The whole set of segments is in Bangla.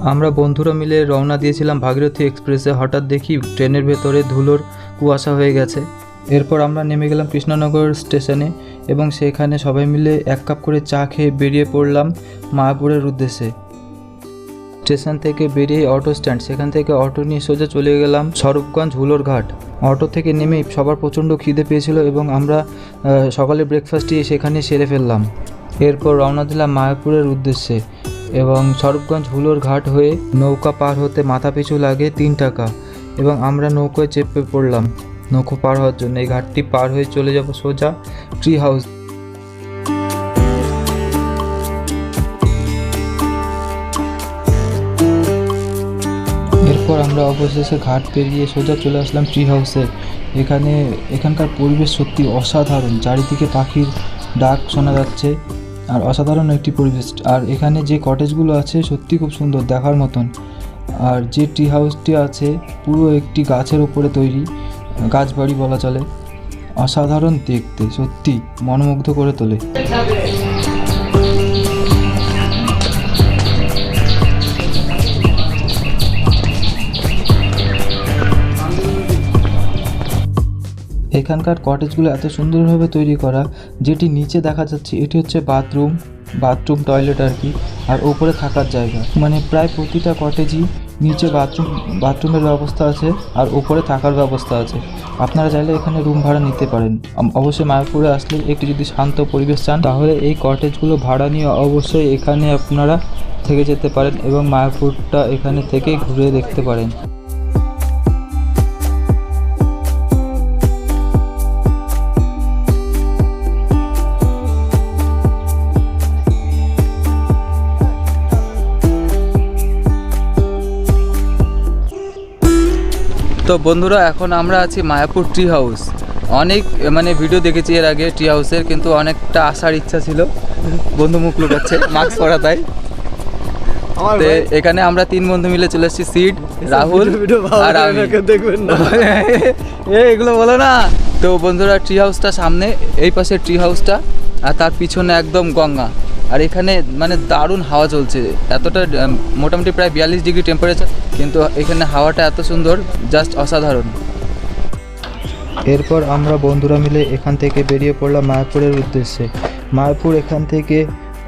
আমরা বন্ধুরা মিলে রওনা দিয়েছিলাম ভাগীরথী এক্সপ্রেসে। হঠাৎ দেখি ট্রেনের ভেতরে ধুলোর কুয়াশা হয়ে গেছে। এরপর আমরা নেমে গেলাম কৃষ্ণনগর স্টেশনে এবং সেখানে সবাই মিলে এক কাপ করে চা খেয়ে বেরিয়ে পড়লাম মায়াপুরের উদ্দেশ্যে। স্টেশন থেকে বেরিয়ে অটো স্ট্যান্ড, সেখান থেকে অটো নিয়ে সোজা চলে গেলাম স্বরূপগঞ্জ হুলোর ঘাট। অটো থেকে নেমে সবার প্রচণ্ড খিদে পেয়েছিল এবং আমরা সকালে ব্রেকফাস্টটি সেখানে সেরে ফেললাম। এরপর রওনা দিলাম মায়াপুরের উদ্দেশ্যে। এবং স্বরূপগঞ্জ হুলোর ঘাট হয়ে নৌকা পার হতে মাথা পিছু লাগে তিন টাকা এবং আমরা নৌকায় চেপে পড়লাম। নৌকো পার হওয়ার জন্য এই ঘাটটি পার হয়ে চলে যাব সোজা ট্রি হাউস। এরপর আমরা অবশেষে ঘাট পেরিয়ে সোজা চলে আসলাম ট্রি হাউসে। এখানে এখানকার পরিবেশ সত্যি অসাধারণ। চারিদিকে পাখির ডাক শোনা যাচ্ছে। আর অসাধারণ একটি পরিবেশ। আর এখানে যে কটেজগুলো আছে, সত্যি খুব সুন্দর, দেখার মতন। আর যে ট্রি হাউসটি আছে, পুরো একটি গাছের ওপরে তৈরি গাছ বাড়ি বলা চলে। অসাধারণ দেখতে, সত্যি মনোমুগ্ধ করে তোলে। এখানকার কটেজগুলো এত সুন্দরভাবে তৈরি করা, যেটি নিচে দেখা যাচ্ছে এটি হচ্ছে বাথরুম বাথরুম টয়লেট আর কি আর ওপরে থাকার জায়গা। মানে প্রায় প্রতিটা কটেজই নিচে বাথরুম বাথরুমের ব্যবস্থা আছে, আর ওপরে থাকার ব্যবস্থা আছে। আপনারা চাইলে এখানে রুম ভাড়া নিতে পারেন। অবশ্যই মায়াপুরে আসলে একটু যদি শান্ত পরিবেশ চান, তাহলে এই কটেজগুলো ভাড়া নিয়ে অবশ্যই এখানে আপনারা থেকে যেতে পারেন এবং মায়াপুরটা এখানে থেকে ঘুরে দেখতে পারেন। তো বন্ধুরা এখন আমরা আছি মায়াপুর ট্রি হাউস অনেক মানে ভিডিও দেখেছি এর আগে ট্রি হাউসের কিন্তু অনেকটা আসার ইচ্ছা ছিল। বন্ধু মুখ লুকাচ্ছে মাস্ক পরা তাই। এখানে আমরা তিন বন্ধু মিলে চলে এসেছি সিড রাহুল আর আমি। দেখবেন না। এগুলো বলো না। তো বন্ধুরা ট্রি হাউসটা সামনে এই পাশে ট্রি হাউসটা আর তার পিছনে একদম গঙ্গা। আর এখানে মানে দারুণ হাওয়া চলছে। এতটা মোটামুটি প্রায় বিয়াল্লিশ ডিগ্রি টেম্পারেচার কিন্তু এখানে হাওয়াটা এত সুন্দর জাস্ট অসাধারণ। এরপর আমরা বন্ধুরা মিলে এখান থেকে বেরিয়ে পড়লাম মায়াপুরের উদ্দেশ্যে। মায়াপুর এখান থেকে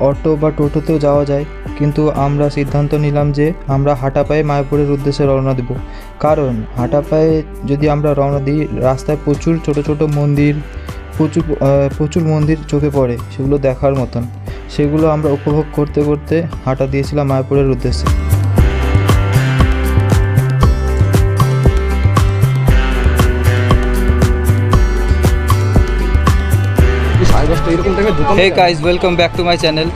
অটো বা টোটোতেও যাওয়া যায়, কিন্তু আমরা সিদ্ধান্ত নিলাম যে আমরা হাঁটা পায়ে মায়াপুরের উদ্দেশ্যে রওনা দেব। কারণ হাঁটা পায়ে যদি আমরা রওনা দিই, রাস্তায় প্রচুর ছোট ছোট মন্দির, প্রচুর প্রচুর মন্দির চোখে পড়ে, সেগুলো দেখার মতন। সেগুলো আমরা উপভোগ করতে করতে হাঁটা দিয়েছিলাম মায়াপুরের উদ্দেশ্যে। Hey guys welcome back to my channel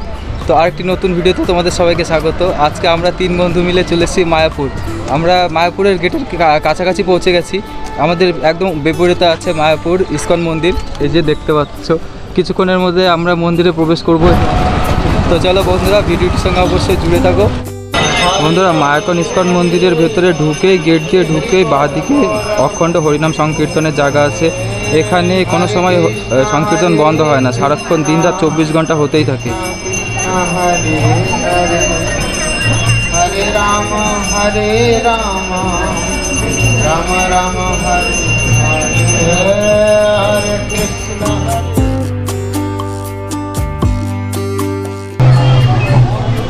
তো আরেকটি নতুন ভিডিওতে তোমাদের সবাইকে স্বাগত। আজকে আমরা তিন বন্ধু মিলে চলে এসেছি মায়াপুর। আমরা মায়াপুরের গেটের কাছাকাছি পৌঁছে গেছি। আমাদের একদম বিপরীতে আছে মায়াপুর ইস্কন মন্দির। এই যে দেখতে পাচ্ছ কিছুক্ষণের মধ্যে আমরা মন্দিরে প্রবেশ করব তো চলো বন্ধুরা ভিডিওটির সঙ্গে অবশ্যই জুড়ে থাকো বন্ধুরা মায়াকন ইস্কন মন্দিরের ভেতরে ঢুকে গেট দিয়ে ঢুকে বাঁদিকে অখণ্ড হরিনাম সংকীর্তনের জায়গা আছে এখানে কোনো সময় সংকীর্তন বন্ধ হয় না সারাক্ষণ দিন রাত চব্বিশ ঘণ্টা হতেই থাকে রাম রাম হরে হরে কৃষ্ণ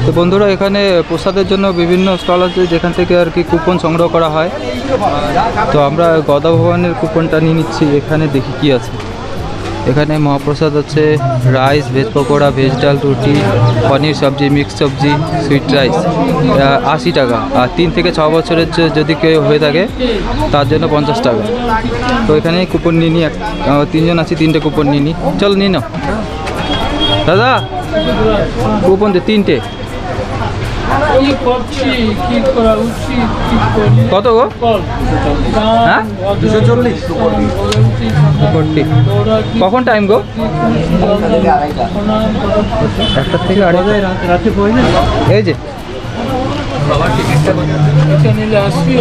তো বন্ধুরা, এখানে প্রসাদের জন্য বিভিন্ন স্টল আছে, যেখান থেকে আর কি কুপন সংগ্রহ করা হয়। তো আমরা গদা ভবনের কুপনটা নিয়ে নিচ্ছি, এখানে দেখি কি আছে। এখানে মহাপ্রসাদ আছে, রাইস, ভেজ পকোড়া, ভেজ ডাল, রুটি, পনির সবজি মিক্স সবজি সুইট রাইস আশি টাকা। আর তিন থেকে ছ বছরের যদি কেউ হয়ে থাকে, তার জন্য পঞ্চাশ টাকা। তো এখানে কুপন নিয়ে নিই তিনজন আছি, তিনটে কুপন নিয়ে নিই চলো, নিয়ে নাও। দাদা, কুপন তিনটে। কি করছি কি করা উচিত কি করি? কত গো? হ্যাঁ? দুশো চল্লিশ। কখন টাইম গো? একটা থেকে আড়াই রাতে বই এই যে। এটা নিলে আসবি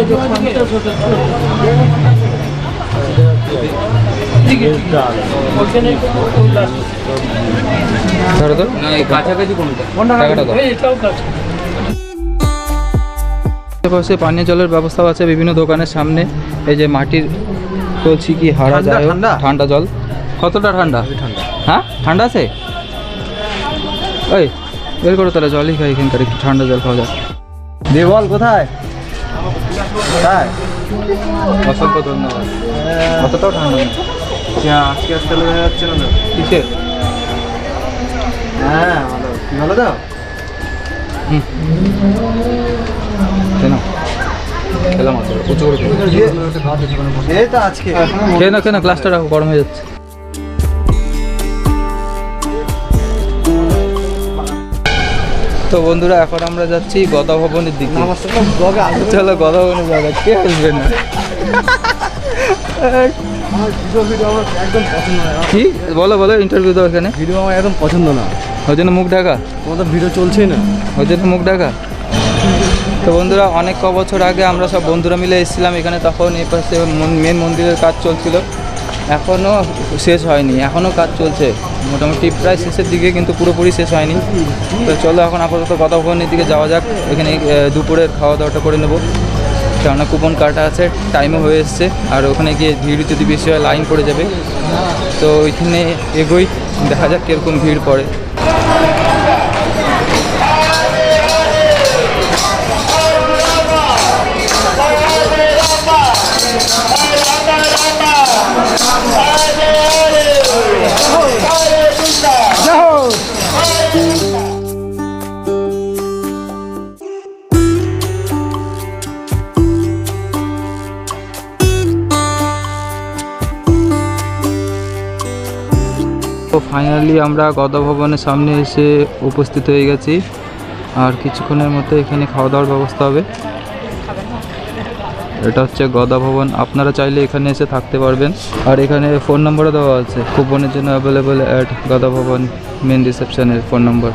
পঞ্চাশ। ধরো তো। কাছাকাছি কোনটা? টাকাটা দাও এটাও কাছে পাশে পানীয় জলের ব্যবস্থাও আছে বিভিন্ন দোকানের সামনে। এই যে মাটির বলছি কি হারা যায় ঠান্ডা? জল। কতটা ঠান্ডা? হ্যাঁ? ঠান্ডা আছে? ওই বের করো তাহলে জলই খাই এখানকার একটু ঠান্ডা জল খাওয়া যাক। দে বল কোথায়? অসংখ্য ধন্যবাদ। অতটাও ঠান্ডা নেই। আজকে আজকে দেখা যাচ্ছে না কিসের? হ্যাঁ ভালো। ভালো তো? হুম। কেন খেলাম আছে উঁচু করে খেলো। এই তো খেয়ে না গ্লাসটা রাখো গরম হয়ে যাচ্ছে। তো বন্ধুরা এখন আমরা যাচ্ছি গদা ভবনের দিকে চলো গদা ভবনে যাবে কে আসবে না? না। কি? বলো বলো ইন্টারভিউ দাও এখানে। ভিডিও আমার একদম পছন্দ না। ওই জন্য মুখ ঢাকা? তোমার তো ভিডিও চলছেই না। ওই জন্য মুখ ঢাকা? তো বন্ধুরা, অনেক ক বছর আগে আমরা সব বন্ধুরা মিলে এসেছিলাম এখানে, তখন এই পাশে মেন মন্দিরের কাজ চলছিল। এখনও শেষ হয়নি এখনও কাজ চলছে। মোটামুটি প্রায় শেষের দিকে কিন্তু পুরোপুরি শেষ হয়নি। তো চলো এখন আপাতত কথা ভবনের দিকে যাওয়া যাক, এখানে দুপুরের খাওয়া দাওয়াটা করে নেব। কেননা কুপন কাটা আছে টাইমও হয়ে এসছে, আর ওখানে গিয়ে ভিড় যদি বেশি হয় লাইন পড়ে যাবে। তো ওইখানে এগোই, দেখা যাক কীরকম ভিড় পড়ে। তো ফাইনালি আমরা গদা ভবনের সামনে এসে উপস্থিত হয়ে গেছি। আর কিছুক্ষণের মধ্যে এখানে খাওয়া দাওয়ার ব্যবস্থা হবে। এটা হচ্ছে গদা ভবন। আপনারা চাইলে এখানে এসে থাকতে পারবেন। আর এখানে ফোন নম্বরও দেওয়া আছে। কুপনের জন্য অ্যাভেলেবেল অ্যাট গদা ভবন মেন রিসেপশনের ফোন নম্বর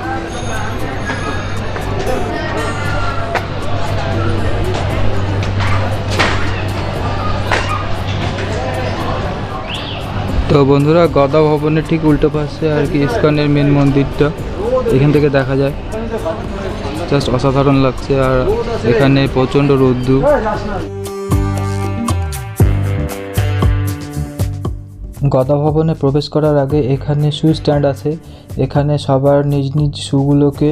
তো বন্ধুরা, গদা ভবনের ঠিক উল্টো পাশে আর কি ইস্কনের মেন মন্দিরটা। এখান থেকে দেখা যায়। জাস্ট অসাধারণ লাগছে আর এখানে প্রচণ্ড রোদ্দু। গদা ভবনে প্রবেশ করার আগে এখানে শু স্ট্যান্ড আছে। এখানে সবার নিজ নিজ শুগুলোকে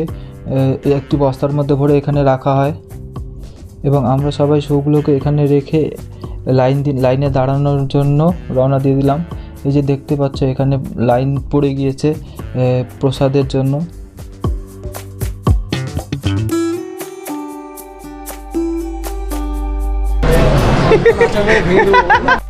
একটি বস্তার মধ্যে ভরে এখানে রাখা হয়। এবং আমরা সবাই শুগুলোকে এখানে রেখে লাইন লাইনে দাঁড়ানোর জন্য রওনা দিয়ে দিলাম। এই যে দেখতে পাচ্ছ এখানে লাইন পড়ে গিয়েছে প্রসাদের জন্য।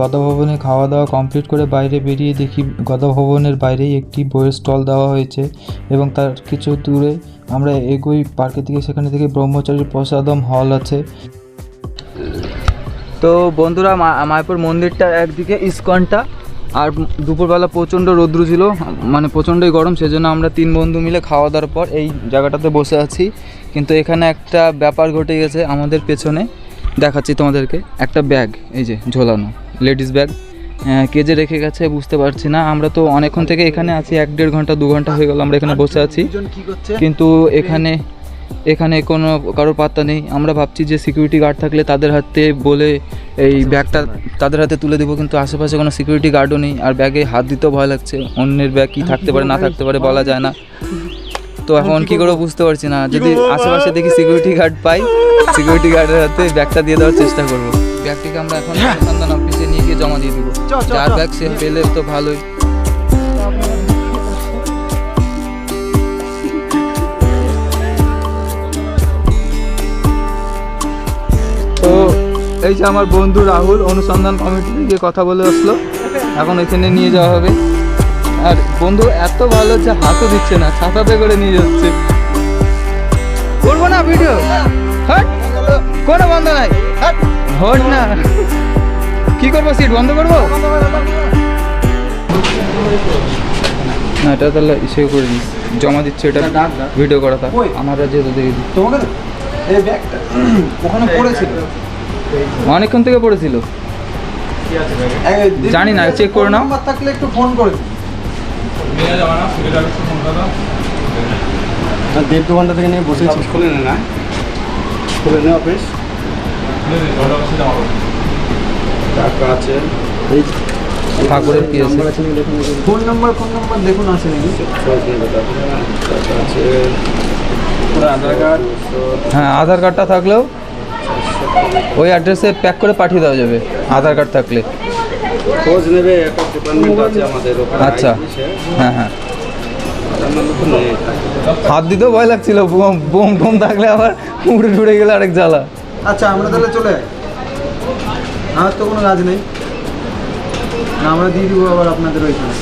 আমরা গদাভবনে খাওয়া দাওয়া কমপ্লিট করে বাইরে বেরিয়ে দেখি গদাভবনের বাইরেই একটি বইয়ের স্টল দেওয়া হয়েছে এবং তার কিছু দূরে আমরা এগোই পার্কের দিকে। সেখানে থেকে ব্রহ্মচারীর প্রসাদম হল আছে। তো বন্ধুরা মায়াপুর মন্দিরটা একদিকে ইস্কনটা আর দুপুরবেলা প্রচণ্ড রৌদ্র ছিল মানে প্রচণ্ডই গরম, সেজন্য আমরা তিন বন্ধু মিলে খাওয়া দাওয়ার পর এই জায়গাটাতে বসে আছি। কিন্তু এখানে একটা ব্যাপার ঘটে গেছে আমাদের পেছনে। দেখাচ্ছি তোমাদেরকে একটা ব্যাগ, এই যে ঝোলানো, লেডিস ব্যাগ। কে যে রেখে গেছে বুঝতে পারছি না। আমরা তো অনেকক্ষণ থেকে এখানে আছি, এক দেড় ঘণ্টা, দু ঘণ্টা হয়ে গেল আমরা এখানে বসে আছি। কিন্তু এখানে এখানে কোনো কারোর পাত্তা নেই। আমরা ভাবছি যে সিকিউরিটি গার্ড থাকলে তাদের হাতে বলে এই ব্যাগটা, তাদের হাতে তুলে দেবো, কিন্তু আশেপাশে কোনো সিকিউরিটি গার্ডও নেই। আর ব্যাগে হাত দিতেও ভয় লাগছে। অন্যের ব্যাগ কী থাকতে পারে, না থাকতে পারে বলা যায় না। তো এখন কি করে বুঝতে পারছি না। যদি আশেপাশে দেখি সিকিউরিটি গার্ড পাই সিকিউরিটি গার্ডের হাতে ব্যাগটা দিয়ে দেওয়ার চেষ্টা করব। ব্যাগটিকে আমরা এখন অনুসন্ধান অফিসে নিয়ে গিয়ে জমা দিয়ে দেবো। যার ব্যাগ সে পেলে তো ভালোই। তো এই যে আমার বন্ধু রাহুল অনুসন্ধান কমিটি থেকে কথা বলে আসলো। এখন এখানে নিয়ে যাওয়া হবে। আর বন্ধু এত ভালো যে হাতও দিচ্ছে না ছাতাতে করে নিয়ে যাচ্ছে। করব না ভিডিও? হট! কোনো বন্ধ নাই। হট! না। কি করব সিট বন্ধ করব? না এটা তাহলে ইসে করে দিস জমা দিচ্ছে এটা। ভিডিও করা থাক ওই। আমার যেহেতু দেখে দিই তোমাকে তো- এই ব্যাগটা। ওখানে পড়েছিল। অনেকক্ষণ থেকে পড়েছিল। জানি না, চেক করে নাও। থাকলে একটু ফোন করে দেড় দু ঘণ্টা থেকে নিয়ে বসেছি। খুলে নে না। খুলে নে অফিস। টাকা আছে। এই ঠাকুরের কি আছে? ফোন নাম্বার ফোন নাম্বার দেখুন আছে নাকি? টাকা আছে। আধার কার্ড। হ্যাঁ আধার কার্ডটা থাকলেও ওই অ্যাড্রেসে প্যাক করে পাঠিয়ে দেওয়া যাবে আধার কার্ড থাকলে। খোঁজ নেবে একটা ডিপার্টমেন্ট আছে আমাদের ওখানে আচ্ছা হ্যাঁ হ্যাঁ। হাত দিতেও ভয় লাগছিল বোম বোম থাকলে আবার উড়ে ঢুড়ে গেলে আরেক জ্বালা। আচ্ছা আমরা তাহলে চলে। আমার তো কোনো কাজ নেই। না আমরা দিয়ে দিব আবার আপনাদের ওইখানে।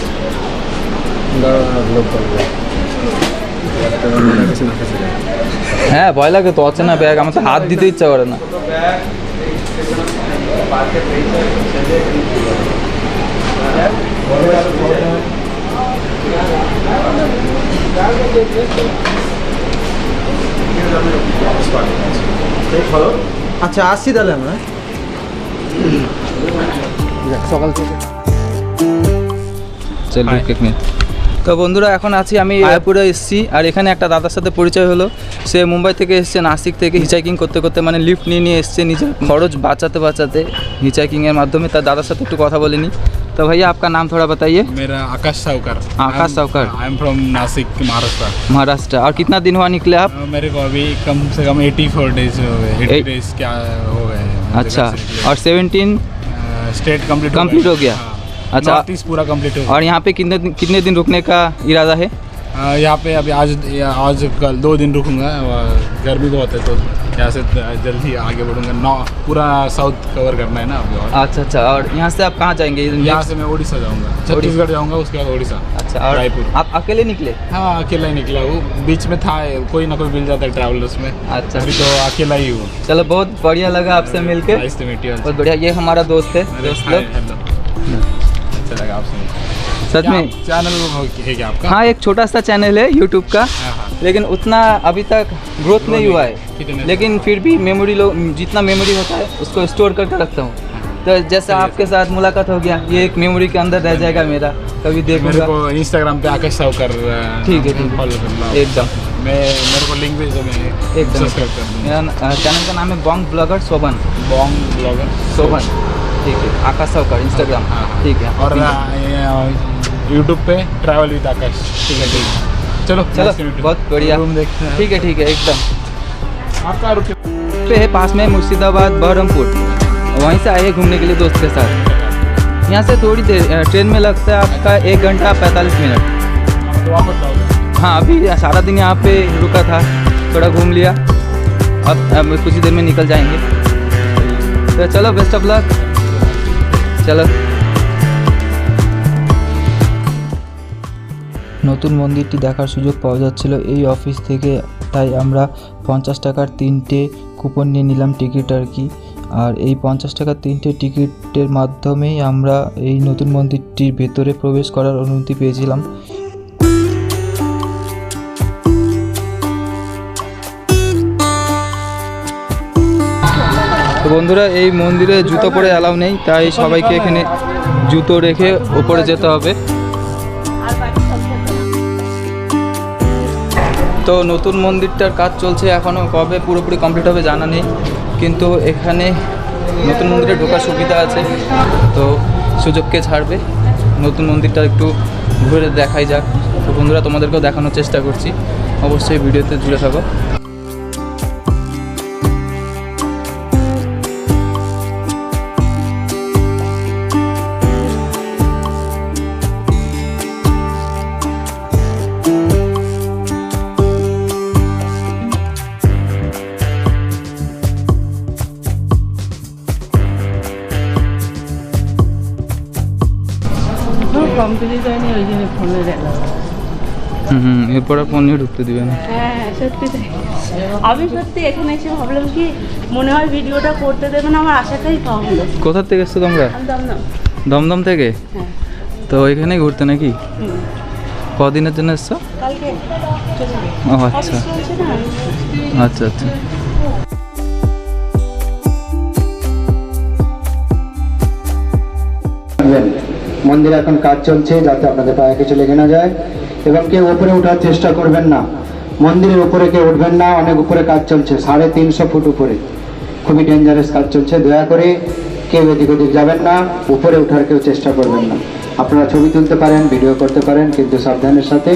হ্যাঁ ভয় লাগে তো অচেনা ব্যাগ আমার তো হাত দিতে ইচ্ছা করে না। আচ্ছা আসছি তাহলে আমরা সকাল থেকে। চল তো বন্ধুরা এখন আছি আমি রায়পুরে এসেছি আর এখানে একটা দাদার সাথে পরিচয় হলো। সে মুম্বাই থেকে এসছে নাসিক থেকে হিচাইকিং করতে করতে মানে লিফট নিয়ে নিয়ে এসছে নিজের খরচ বাঁচাতে বাঁচাতে। হিচাইকিংয়ের মাধ্যমে তার দাদার সাথে একটু কথা বলিনি तो भैया आपका नाम थोड़ा बताइए। मेरा Akash Savkar. Akash Savkar. I am from Nashik Maharashtra. Maharashtra. और कितना दिन हुआ निकले आप? मेरे को अभी कम से कम 84 डेज़ हो गए। डेज़ क्या हो गए अच्छा। और 17 स्टेट कंप्लीट कंप्लीट हो गया। हाँ। अच्छा। तीस पूरा कंप्लीट हो और यहाँ पे कितने कितने दिन रुकने का इरादा है? यहाँ पे अभी आज आज कल दो दिन रुकूँगा। गर्मी बहुत है तो यहाँ से जल्दी आगे बढ़ूँगा। नौ पूरा साउथ कवर करना है ना अभी और। अच्छा अच्छा और यहाँ से आप कहाँ जाएँगे? यहाँ से मैं उड़ीसा जाऊँगा। छत्तीसगढ़ जाऊँगा उसके बाद उड़ीसा अच्छा और रायपुर। आप अकेले निकले? हाँ अकेला ही निकला हूँ। बीच में था कोई ना कोई मिल जाता है ट्रैवलर्स में। अच्छा। अभी तो अकेला ही हूँ। चलो बहुत बढ़िया लगा आपसे मीट यू बहुत बढ़िया ये हमारा दोस्त है। अच्छा लगा आपसे सच में। चैनल है क्या आपका? हाँ एक छोटा सा चैनल है यूट्यूब का। हाँ, हाँ। लेकिन उतना अभी तक ग्रोथ नहीं हुआ है? लेकिन फिर भी मेमोरी लोग जितना मेमोरी होता है उसको स्टोर करके रखता हूँ। तो जैसे आपके साथ मुलाकात हो गया ये एक मेमोरी के अंदर रह जाएगा मेरा कभी मेरे देखूँगा को इंस्टाग्राम पे आकाश सावकर अ, ठीक है, ठीक है। एकदम। मैं मेरे को लिंक भेज मैं एकदम कर मेरा चैनल का नाम है bong blogger Shobhan bong blogger Shobhan ठीक है आकाश सावकर इंस्टाग्राम हाँ, हाँ। ठीक है और यूट्यूब पे ट्रैवल विद आकाश ठीक है ठीक है। चलो चलो. बहुत बढ़िया। रूम देखते हैं। ठीक है ठीक है एकदम। आपका रुपये पे है पास में मुर्शिदाबाद बहरमपुर वहीं से आए हैं घूमने के लिए दोस्त के साथ यहाँ से थोड़ी देर अ, ट्रेन में लगता है आपका एक घंटा पैंतालीस मिनट तो वापस जाओगे हाँ अभी सारा दिन यहाँ पे रुका था थोड़ा घूम लिया अब अब कुछ ही देर में निकल जाएंगे तो चलो बेस्ट ऑफ लक চলো নতুন মন্দিরটি দেখার সুযোগ পাওয়া যাচ্ছিল এই অফিস থেকে তাই আমরা পঞ্চাশ টাকার তিনটে কুপন নিয়ে নিলাম টিকিট আর কি। আর এই পঞ্চাশ টাকার তিনটে টিকিটের মাধ্যমেই আমরা এই নতুন মন্দিরটির ভেতরে প্রবেশ করার অনুমতি পেয়েছিলাম। বন্ধুরা, এই মন্দিরে জুতো পরে অ্যালাউ নেই, তাই সবাইকে এখানে জুতো রেখে ওপরে যেতে হবে। তো নতুন মন্দিরটার কাজ চলছে এখনও কবে পুরোপুরি কমপ্লিট হবে জানা নেই, কিন্তু এখানে নতুন মন্দিরে ঢোকার সুবিধা আছে। তো সুযোগকে ছাড়বে, নতুন মন্দিরটা একটু ঘুরে দেখাই যাক। তো বন্ধুরা, তোমাদেরকেও দেখানোর চেষ্টা করছি। অবশ্যই ভিডিওতে জুড়ে থাকো। এরপর আর ফোন নিয়ে ঢুকতে দিবে না। হ্যাঁ সত্যি তাই। আমি সত্যি এখানে এসে ভাবলাম কি মনে হয় ভিডিওটা করতে দেবে না আমার আশাটাই পাওয়া হলো কোথার থেকে এসছো তোমরা? দমদম। দমদম থেকে? হ্যাঁ। তো এখানে ঘুরতে নাকি? কদিনের জন্য এসছো? কালকে। চলে যাবে। ও আচ্ছা আচ্ছা আচ্ছা। মন্দিরে এখন কাজ চলছে যাতে আপনাদের পায়ে কিছু লেগে না যায়। এবং কেউ উপরে ওঠার চেষ্টা করবেন না। মন্দিরের উপরে কেউ উঠবেন না, অনেক উপরে কাজ চলছে, সাড়ে তিনশো ফুট উপরে। খুবই ডেঞ্জারাস কাজ চলছে, দয়া করে কেউ এদিক ওদিক যাবেন না, উপরে ওঠার কেউ চেষ্টা করবেন না। আপনারা ছবি তুলতে পারেন, ভিডিও করতে পারেন, কিন্তু সাবধানের সাথে।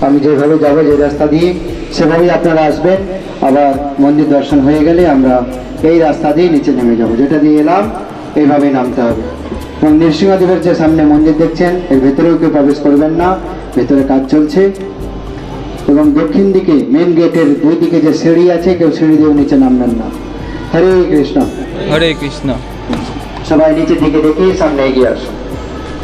আমি যেভাবে যাব, যে রাস্তা দিয়ে, সেভাবেই আপনারা আসবেন। আবার মন্দির দর্শন হয়ে গেলে আমরা এই রাস্তা দিয়ে নিচে নেমে যাব। যেটা দিয়ে এলাম এইভাবেই নামতে হবে। এবং নৃসিংহদেবের যে সামনে মন্দির দেখছেন, এর ভেতরেও কেউ প্রবেশ করবেন না। ভেতরে কাজ চলছে। এবং দক্ষিণ দিকে মেন গেটের দুই দিকে যে সিঁড়ি আছে কেউ সিঁড়ি দিয়ে নিচে নামবেন না। হরে কৃষ্ণ। হরে কৃষ্ণ। সবাই নিচে দিকে দেখে সামনে এগিয়ে আসুন।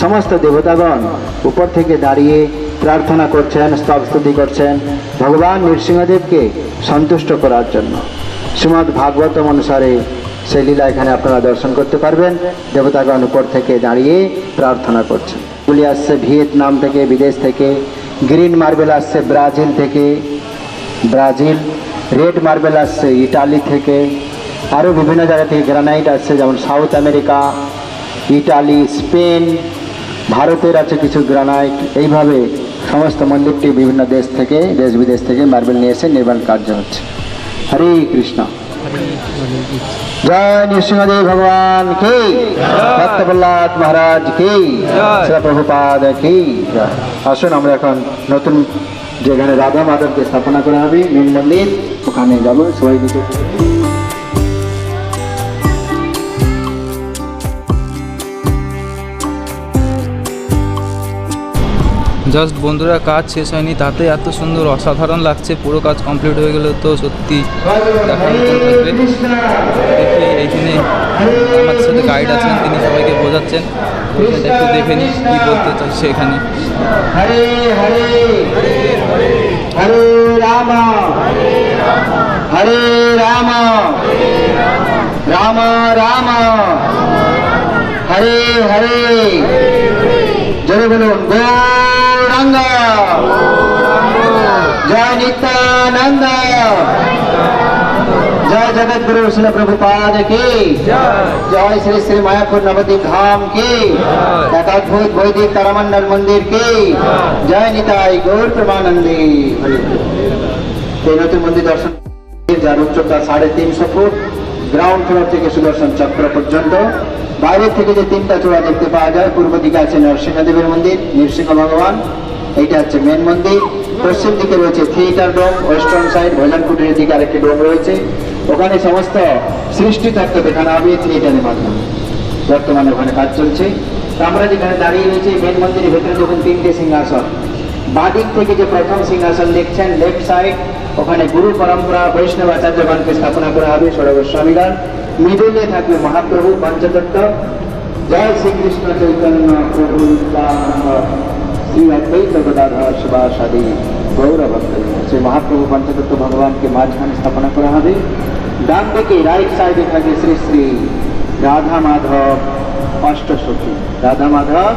সমস্ত দেবতাগণ উপর থেকে দাঁড়িয়ে প্রার্থনা করছেন স্তব স্তুতি করছেন ভগবান নৃসিংহদেবকে সন্তুষ্ট করার জন্য। শ্রীমদ ভাগবতম অনুসারে সেই লীলা এখানে আপনারা দর্শন করতে পারবেন। দেবতাগণ উপর থেকে দাঁড়িয়ে প্রার্থনা করছেন। গুলি আসছে ভিয়েতনাম থেকে, বিদেশ থেকে, গ্রিন মার্বেল আসছে ব্রাজিল থেকে, ব্রাজিল, রেড মার্বেল আসছে ইটালি থেকে, আরও বিভিন্ন জায়গা থেকে গ্রানাইট আসছে, যেমন সাউথ আমেরিকা, ইটালি, স্পেন ভারতের আছে কিছু গ্রানাইট। এইভাবে সমস্ত মন্দিরটি বিভিন্ন দেশ থেকে দেশ বিদেশ থেকে মার্বেল নিয়ে এসে নির্মাণ কার্য হচ্ছে। হরে কৃষ্ণ। জয় নৃসিংহদেব ভগবান কি? ভক্তপ্রহ্লাদ মহারাজ কি? প্রভুপাদ কি? আসুন আমরা এখন নতুন যেখানে রাধা মাধবকে স্থাপনা করা হবে মেন মন্দির ওখানে যাব সবাই দিকে জাস্ট বন্ধুরা কাজ শেষ হয়নি তাতে এত সুন্দর অসাধারণ লাগছে পুরো কাজ কমপ্লিট হয়ে গেলে তো সত্যি দেখি এইখানে আমাদের সাথে গাইড আছেন তিনি সবাইকে বোঝাচ্ছেন একটু দেখে নিই কী বলতে চাইছে এখানে হরে হরে রাম রাম জয় বলুন গৌরাঙ্গ জয় নিত্যানন্দ জয় শিল প্রভুপাদ কি জয় শ্রী শ্রী মায়াপুর নবদ্বীপ ধাম কি এক অদ্ভুত বৈদিক তারামণ্ডল মন্দির কি জয় নিতাই গৌর প্রমানন্দে এই নতুন মন্দির দর্শন যার উচ্চতা সাড়ে তিনশো ফুট গ্রাউন্ড ফ্লোর থেকে সুদর্শন চক্র পর্যন্ত। বাইরে থেকে যে তিনটা চূড়া দেখতে পাওয়া যায়, পূর্ব দিকে আছে নরসিংহদেবের মন্দির, নৃসিংহ ভগবান, এইটা হচ্ছে মেন মন্দির। পশ্চিম দিকে রয়েছে থিয়েটার ডোম, ওয়েস্টার্ন সাইড ভজন কুটিরের দিকে আরেকটি ডোম রয়েছে। ওখানে সমস্ত সৃষ্টি তত্ত্ব দেখানো হবে থিয়েটারের মাধ্যমে। বর্তমানে ওখানে কাজ চলছে। আমরা যেখানে দাঁড়িয়ে রয়েছি মেন মন্দিরের ভেতরে যখন তিনটে সিংহাসন বাদিক থেকে যে প্রথম সিংহাসন দেখছেন লেফট সাইড ওখানে গুরু পরম্পরা, বৈষ্ণব আচার্যগণকে স্থাপনা করা হবে ষোড় গোস্বামীগণ মিডিলে থাকবে মহাপ্রভু পঞ্চতত্ত্ব। জয় শ্রীকৃষ্ণ চৈতন্য প্রভু শ্রী অদ্বৈত গদাধর শিবাসাদি গৌরভক্ত সেই মহাপ্রভু পঞ্চতত্ত্ব ভগবানকে মাঝখানে স্থাপনা করা হবে। ডান দিকে রাইট সাইডে থাকবে শ্রী শ্রী রাধা মাধব অষ্টসখী রাধা মাধব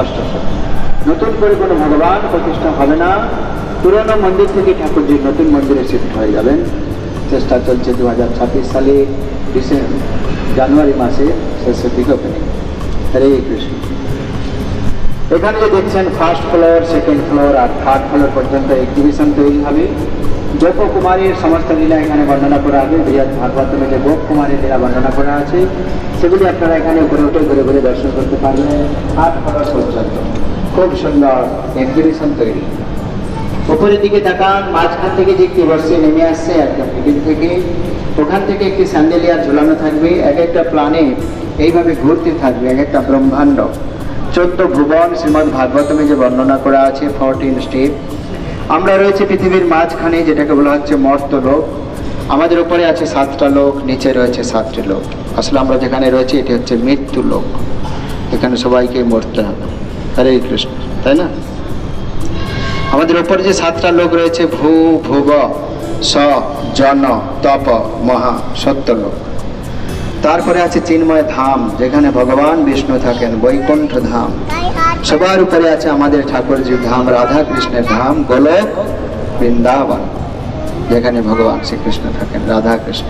অষ্টসখী নতুন করে কোনো ভগবান প্রতিষ্ঠা হবে না। পুরনো মন্দির থেকে ঠাকুরজি নতুন মন্দিরে শিফট হয়ে যাবেন। চেষ্টা চলছে দু হাজার ছাব্বিশ সালে ডিসেম্বর জানুয়ারি মাসে শেষের দিকে ওপেনিং হরে কৃষ্ণ। এখানে যে দেখছেন ফার্স্ট ফ্লোর সেকেন্ড ফ্লোর আর থার্ড ফ্লোর পর্যন্ত এক্সিবিশন তৈরি হবে। গোপ কুমারীর সমস্ত লীলা এখানে বর্ণনা করা হবে বিরাট ভাগবতমে যে গোপ কুমারীর লীলা বর্ণনা করা আছে। সেগুলি আপনারা এখানে উপরে উঠে ঘুরে ঘুরে দর্শন করতে পারবেন। আট ফ্লোর পর্যন্ত। খুব সুন্দর এক্সিবিশন তৈরি। উপরের দিকে তাকান, মাঝখান থেকে যে একটি বর্ষে নেমে আসছে একদম মিডিল থেকে। ওখান থেকে একটি স্যান্ডেলিয়ার ঝোলানো থাকবে, এক একটা প্ল্যানেট এইভাবে ঘুরতে থাকবে, এক একটা ব্রহ্মাণ্ড। চোদ্দ ভুবন, শ্রীমদ ভাগবতমে যে বর্ণনা করা আছে ফোরটিন স্টেপ আমরা রয়েছে পৃথিবীর মাঝখানে, যেটাকে বলা হচ্ছে মর্ত লোক। আমাদের উপরে আছে সাতটা লোক, নিচে রয়েছে সাতটি লোক। আসলে আমরা যেখানে রয়েছি, এটি হচ্ছে মৃত্যু লোক। এখানে সবাইকে মরতে হবে। হরে কৃষ্ণ, তাই না? আমাদের উপরে যে সাতটা লোক রয়েছে, ভূ ভুব স, জন, তপ, মহা, সত্য লোক। তারপরে আছে চিন্ময় ধাম, যেখানে ভগবান বিষ্ণু থাকেন, বৈকুণ্ঠ ধাম। সবার উপরে আছে আমাদের ঠাকুরজির ধাম রাধা কৃষ্ণের ধাম, গোলক বৃন্দাবন, যেখানে ভগবান শ্রীকৃষ্ণ থাকেন রাধা কৃষ্ণ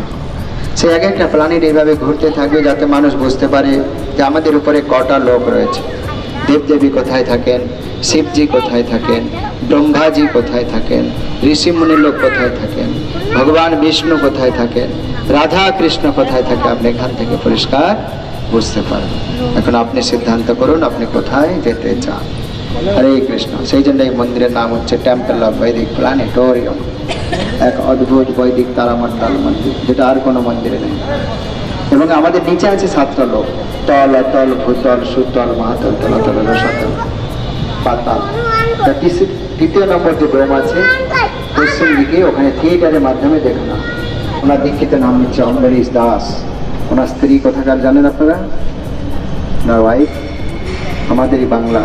সে এক একটা প্ল্যানেট এইভাবে ঘুরতে থাকবে, যাতে মানুষ বুঝতে পারে যে আমাদের উপরে কটা লোক রয়েছে। দেবদেবী কোথায় থাকেন, শিবজি কোথায় থাকেন, ব্রহ্মাজি কোথায় থাকেন, ঋষিমুনি লোক কোথায় থাকেন, ভগবান বিষ্ণু কোথায় থাকেন, রাধা কৃষ্ণ কোথায় থাকে, আপনি এখান থেকে পরিষ্কার বুঝতে পারেন এখন আপনি সিদ্ধান্ত করুন, আপনি কোথায় যেতে চান। হরে কৃষ্ণ। সেই জন্য এই মন্দিরের নাম হচ্ছে টেম্পল অফ বৈদিক প্ল্যানেটোরিয়াম এক অদ্ভুত বৈদিক তারামণ্ডল মন্দির, যেটা আর কোনো মন্দিরে নেই। এবং আমাদের নিচে আছে সাতটা লোক তল অতল ভূতল, সুতল মহাতল তলাতল, রসাতল, পাতাল। তৃতীয় নম্বর যে ডোম আছে, পশ্চিম দিকে, ওখানে থিয়েটারের মাধ্যমে দেখানো। ওনার দীক্ষিত নাম হচ্ছে অম্বরীশ দাস। ওনার স্ত্রী কোথাকার জানেন আপনারা? ওনার ওয়াইফ আমাদেরই বাংলা।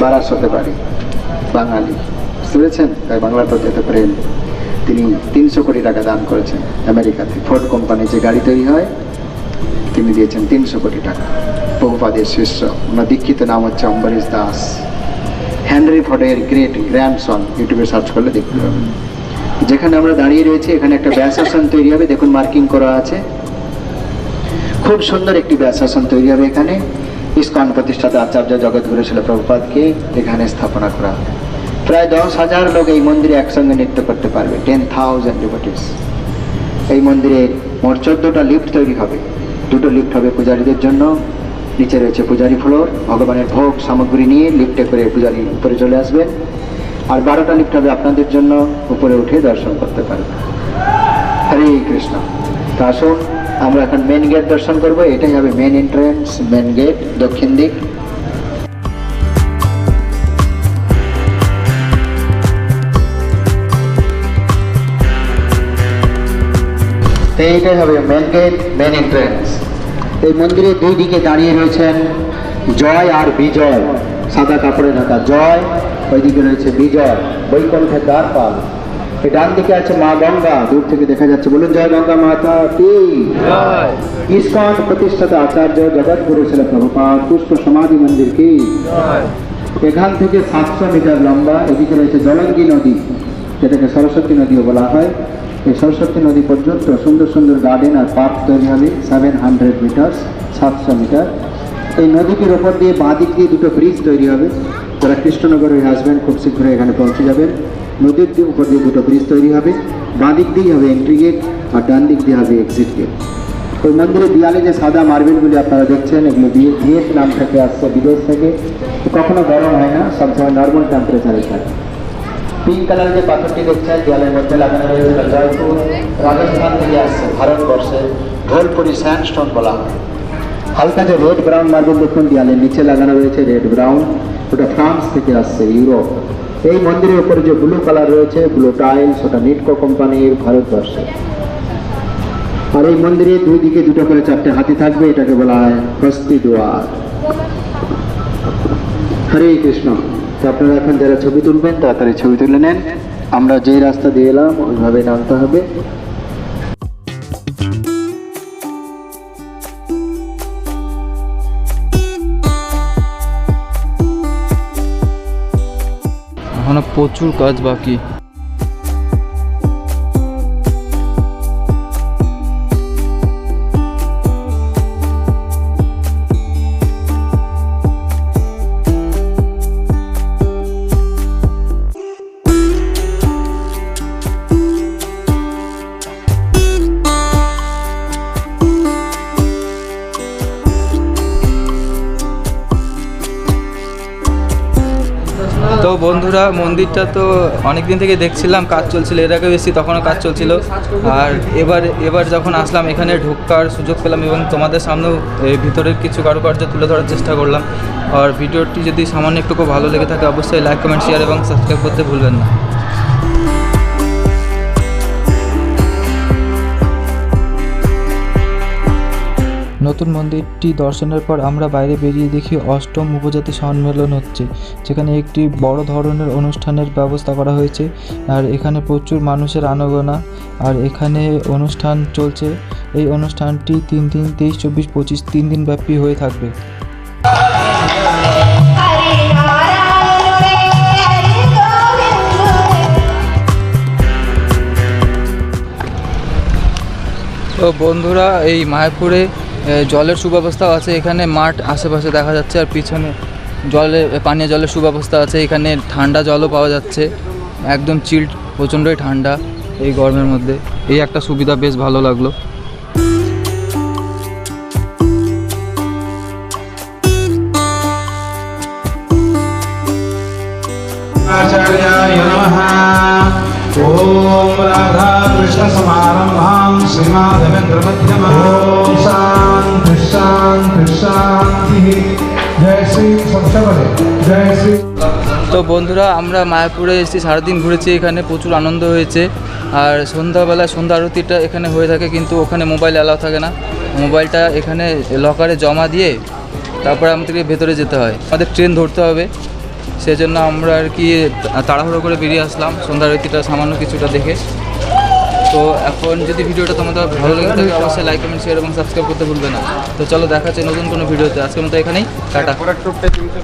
বারাস হতে বাড়ি। বাঙালি। বুঝতে পেরেছেন তাই প্রতি এত প্রেম। তিনি তিনশো কোটি টাকা দান করেছেন আমেরিকাতে। ফোর্ড কোম্পানি যে গাড়ি তৈরি হয়, তিনি দিয়েছেন তিনশো কোটি টাকা। বহুপাদের শিষ্য, ওনার দীক্ষিত নাম হচ্ছে অম্বরীশ দাস। হেনরি ফোর্ডের গ্রেট গ্র্যান্ডসন ইউটিউবে সার্চ করলে দেখতে পাবেন। যেখানে আমরা দাঁড়িয়ে রয়েছি, এখানে একটা ব্যাসাসন তৈরি হবে। দেখুন মার্কিং করা আছে। খুব সুন্দর একটি ব্যাসাসন তৈরি হবে এখানে। ইস্কন প্রতিষ্ঠাতা আচার্য জগৎগুরু ছিল প্রভুপাদকে এখানে স্থাপনা করা। হবে প্রায় দশ হাজার লোক এই মন্দিরে একসঙ্গে নৃত্য করতে পারবে। টেন থাউজেন্ড ডিভোটিস এই মন্দিরে মোট চোদ্দটা লিফট তৈরি হবে। দুটো লিফট হবে পূজারীদের জন্য। নিচে রয়েছে পূজারি ফ্লোর ভগবানের ভোগ, সামগ্রী নিয়ে লিফটে করে পূজারি উপরে চলে আসবেন। আর বারোটা লিফট হবে আপনাদের জন্য। উপরে উঠে দর্শন করতে পারবেন। হরে কৃষ্ণ। তা আসুন, আমরা এখন মেন গেট দর্শন করব। এটাই হবে মেন এন্ট্রেন্স মেন গেট দক্ষিণ দিক। তো এইটাই হবে মেন গেট মেন এন্ট্রেন্স এই মন্দিরের দুই দিকে দাঁড়িয়ে রয়েছেন জয় আর বিজয়। সাদা কাপড়ে ঢাকা জয়। ওইদিকে রয়েছে বিজয় বৈকুণ্ঠের দ্বারপাল। এই ডান দিকে আছে মা গঙ্গা দূর থেকে দেখা যাচ্ছে। বলুন জয় গঙ্গা মাতা কি? ইস্কন প্রতিষ্ঠাতা আচার্য জগৎগুরু ছিল প্রভুপাত পুষ্প সমাধি মন্দির কি? এখান থেকে সাতশো মিটার লম্বা এদিকে রয়েছে জলঙ্গি নদী যেটাকে সরস্বতী নদীও বলা হয়। এই সরস্বতী নদী পর্যন্ত সুন্দর সুন্দর গার্ডেন আর পার্ক তৈরি হবে সেভেন হান্ড্রেড মিটার সাতশো মিটার এই নদীটির ওপর দিয়ে বাঁ দিক দিয়ে দুটো ব্রিজ তৈরি হবে। যারা কৃষ্ণনগর হয়ে আসবেন খুব শীঘ্রই এখানে পৌঁছে যাবেন। নদীর দিয়ে উপর দিয়ে দুটো ব্রিজ তৈরি হবে। বাঁ দিক দিয়েই হবে এন্ট্রি গেট আর ডান দিক দিয়ে হবে এক্সিট গেট ওই মন্দিরের দেয়ালে যে সাদা মার্বেলগুলি আপনারা দেখছেন, এগুলো ভিয়ে- ভিয়েতনাম থেকে আসছে, বিদেশ থেকে। কখনো গরম হয় না সবসময় নর্মাল টেম্পারেচারে থাকে। পিঙ্ক কালারের যে পাথরটি দেখছেন দেয়ালের মধ্যে লাগানো রয়েছে জয়পুর, রাজস্থান থেকে আসছে ভারতবর্ষে। ঢোলপুরি স্যান্ডস্টোন বলা হয়। হালকা যে রেড ব্রাউন মার্বেল দেখুন, দেয়ালের নিচে লাগানো রয়েছে রেড ব্রাউন ওটা ফ্রান্স থেকে আসছে, ইউরোপ। এই মন্দিরের উপরে যে ব্লু কালার রয়েছে ব্লু টাইলস ওটা নিটকো কোম্পানির ভারতবর্ষে। আর এই মন্দিরে দুই দিকে দুটো করে চারটে হাতি থাকবে, এটাকে বলা হয় হস্তি দুয়ার। হরে কৃষ্ণ। তো আপনারা এখন যারা ছবি তুলবেন, তাড়াতাড়ি ছবি তুলে নেন। আমরা যেই রাস্তা দিয়ে এলাম, ওইভাবে নামতে হবে। প্রচুর কাজ বাকি। মন্দিরটা তো অনেক দিন থেকে দেখছিলাম, কাজ চলছিল, এর আগে বেশি তখনও কাজ চলছিল। আর এবার এবার যখন আসলাম, এখানে ঢোকার সুযোগ পেলাম এবং তোমাদের সামনেও ভিতরের কিছু কারুকার্য তুলে ধরার চেষ্টা করলাম। আর ভিডিওটি যদি সামান্য একটু ভালো লেগে থাকে, অবশ্যই লাইক কমেন্ট শেয়ার এবং সাবস্ক্রাইব করতে ভুলবেন না। নতুন মন্দিরটি দর্শনের পর আমরা বাইরে বেরিয়ে দেখি অষ্টম উপজাতি সম্মেলন হচ্ছে, যেখানে একটি বড় ধরনের অনুষ্ঠানের ব্যবস্থা করা হয়েছে। আর এখানে প্রচুর মানুষের আনাগোনা। আর এখানে অনুষ্ঠান চলছে। এই অনুষ্ঠানটি তিন দিন, তেইশ, চব্বিশ, পঁচিশ, তিন দিন ব্যাপী হয়ে থাকবে। তো বন্ধুরা, এই মায়াপুরে জলের সুব্যবস্থা আছে এখানে মাঠ আশেপাশে দেখা যাচ্ছে আর পিছনে জলে পানীয় জলের সুব্যবস্থা আছে এখানে ঠান্ডা জলও পাওয়া যাচ্ছে একদম চিল্ড প্রচণ্ডই ঠান্ডা এই গরমের মধ্যে এই একটা সুবিধা বেশ ভালো লাগলো आचार्याय नमः ॐ राधाकृष्णसमारम्भां श्रीमाधवेन्द्रमध्यमः ॐ शान्ति তো বন্ধুরা, আমরা মায়াপুরে এসেছি, সারাদিন ঘুরেছি এখানে, প্রচুর আনন্দ হয়েছে। আর সন্ধ্যাবেলা সন্ধ্যা আরতিটা এখানে হয়ে থাকে, কিন্তু ওখানে মোবাইল অ্যালাউ থাকে না। মোবাইলটা এখানে লকারে জমা দিয়ে তারপরে আমাদেরকে ভেতরে যেতে হয়। আমাদের ট্রেন ধরতে হবে, সেজন্য আমরা আর কি তাড়াহুড়ো করে বেরিয়ে আসলাম। সন্ধ্যা আরতিটা সামান্য কিছুটা দেখে। তো এখন যদি ভিডিওটা তোমাদের ভালো লেগে থাকে, অবশ্যই লাইক কমেন্ট শেয়ার এবং সাবস্ক্রাইব করতে ভুলবে না। তো চলো দেখা নতুন কোনো ভিডিওতে। আজকের মতো এখানেই, টাটা।